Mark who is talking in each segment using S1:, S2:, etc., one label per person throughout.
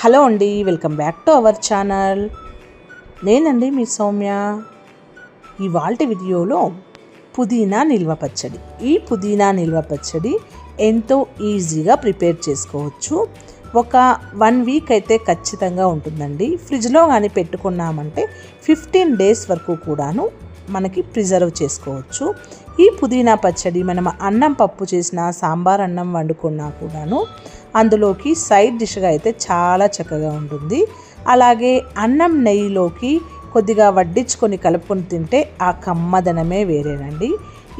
S1: Hello అండి welcome back to our channel. నేనండి మీ సౌమ్య. ఇవాళ వీడియోలో పుదీనా నిల్వ పచ్చడి. ఈ పుదీనా నిల్వ పచ్చడి ఎంతో ఈజీగా ప్రిపేర్ చేసుకోవచ్చు. ఒక వన్ వీక్ అయితే ఖచ్చితంగా ఉంటుందండి. ఫ్రిడ్జ్లో కానీ పెట్టుకున్నామంటే ఫిఫ్టీన్ డేస్ వరకు కూడాను మనకి ప్రిజర్వ్ చేసుకోవచ్చు. ఈ పుదీనా పచ్చడి మనం అన్నం పప్పు చేసిన సాంబార్ అన్నం వండుకున్నా కూడాను అందులోకి సైడ్ డిష్గా అయితే చాలా చక్కగా ఉంటుంది. అలాగే అన్నం నెయ్యిలోకి కొద్దిగా వడ్డించుకొని కలుపుకొని తింటే ఆ కమ్మదనమే వేరేనండి.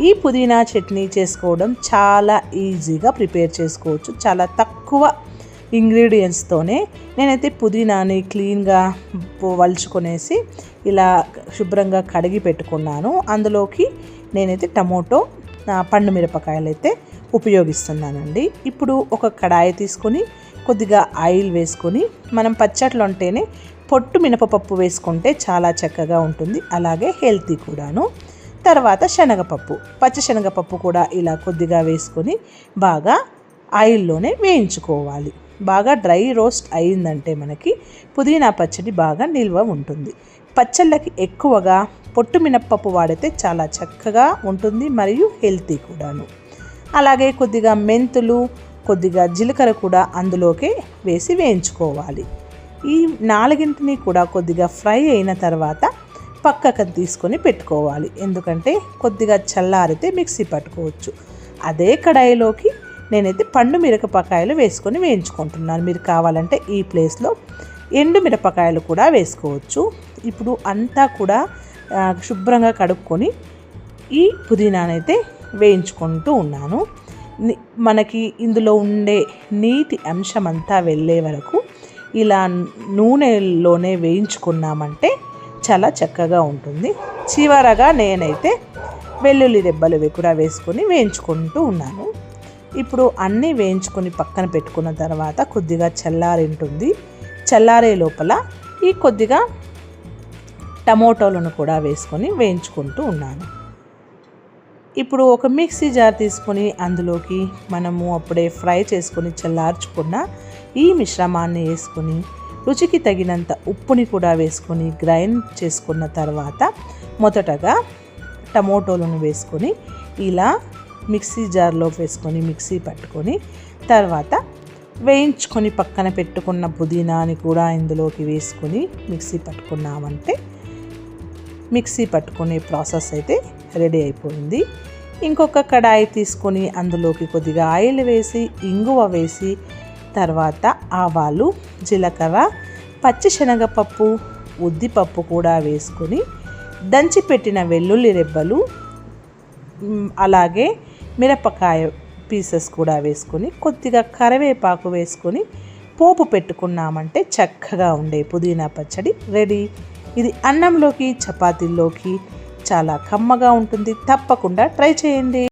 S1: ఈ పుదీనా చట్నీ చేసుకోవడం చాలా ఈజీగా ప్రిపేర్ చేసుకోవచ్చు. చాలా తక్కువ ఇంగ్రీడియంట్స్తోనే నేనైతే పుదీనాని క్లీన్గా వలుచుకొనేసి ఇలా శుభ్రంగా కడిగి పెట్టుకున్నాను. అందులోకి నేనైతే టమోటో పండు మిరపకాయలు అయితే ఉపయోగిస్తున్నానండి. ఇప్పుడు ఒక కడాయి తీసుకొని కొద్దిగా ఆయిల్ వేసుకొని మనం పచ్చట్లు అంటేనే పొట్టు మినపపప్పు వేసుకుంటే చాలా చక్కగా ఉంటుంది. అలాగే హెల్తీ కూడాను. తర్వాత శనగపప్పు. పచ్చశనగపప్పు కూడా ఇలా కొద్దిగా వేసుకొని బాగా ఆయిల్లోనే వేయించుకోవాలి. బాగా డ్రై రోస్ట్ అయిందంటే మనకి పుదీనా పచ్చడి బాగా నిల్వ ఉంటుంది. పచ్చళ్ళకి ఎక్కువగా పొట్టు మినప్పప్పు వాడితే చాలా చక్కగా ఉంటుంది మరియు హెల్తీ కూడాను. అలాగే కొద్దిగా మెంతులు కొద్దిగా జీలకర్ర కూడా అందులోకి వేసి వేయించుకోవాలి. ఈ నాలుగింటిని కూడా కొద్దిగా ఫ్రై అయిన తర్వాత పక్కకు తీసుకొని పెట్టుకోవాలి. ఎందుకంటే కొద్దిగా చల్లారితే మిక్సీ పట్టుకోవచ్చు. అదే కడాయిలోకి నేనైతే పండు మిరపకాయలు వేసుకొని వేయించుకుంటున్నాను. మీరు కావాలంటే ఈ ప్లేస్లో ఎండు మిరపకాయలు కూడా వేసుకోవచ్చు. ఇప్పుడు అంతా కూడా శుభ్రంగా కడుక్కొని ఈ పుదీనానైతే వేయించుకుంటూ ఉన్నాను. మనకి ఇందులో ఉండే నీటి అంశం అంతా వెళ్ళే వరకు ఇలా నూనెలోనే వేయించుకున్నామంటే చాలా చక్కగా ఉంటుంది. చివరగా నేనైతే వెల్లుల్లి దెబ్బలు కూడా వేసుకొని వేయించుకుంటూ ఉన్నాను. ఇప్పుడు అన్నీ వేయించుకొని పక్కన పెట్టుకున్న తర్వాత కొద్దిగా చల్లారింటుంది. చల్లారే లోపల ఈ కొద్దిగా టమోటోలను కూడా వేసుకొని వేయించుకుంటూ ఉన్నాను. ఇప్పుడు ఒక మిక్సీ జార్ తీసుకొని అందులోకి మనము అప్పుడే ఫ్రై చేసుకొని చల్లార్చుకున్న ఈ మిశ్రమాన్ని వేసుకొని రుచికి తగినంత ఉప్పుని కూడా వేసుకొని గ్రైండ్ చేసుకున్న తర్వాత మొదటగా టమోటోలను వేసుకొని ఇలా మిక్సీ జార్లో వేసుకొని మిక్సీ పట్టుకొని తర్వాత వేయించుకొని పక్కన పెట్టుకున్న పుదీనాని కూడా ఇందులోకి వేసుకొని మిక్సీ పట్టుకున్నామంటే మిక్సీ పట్టుకునే ప్రాసెస్ అయితే రెడీ అయిపోయింది. ఇంకొక కడాయి తీసుకొని అందులోకి కొద్దిగా ఆయిల్ వేసి ఇంగువ వేసి తర్వాత ఆవాలు జీలకర్ర పచ్చిశనగపప్పు ఉద్దిపప్పు కూడా వేసుకొని దంచిపెట్టిన వెల్లుల్లి రెబ్బలు అలాగే మిరపకాయ పీసెస్ కూడా వేసుకొని కొద్దిగా కరివేపాకు వేసుకొని పోపు పెట్టుకున్నామంటే చక్కగా ఉండే పుదీనా పచ్చడి రెడీ ఇది అన్నంలోకి చపాతీల్లోకి చాలా కమ్మగా ఉంటుంది. తప్పకుండా ట్రై చేయండి.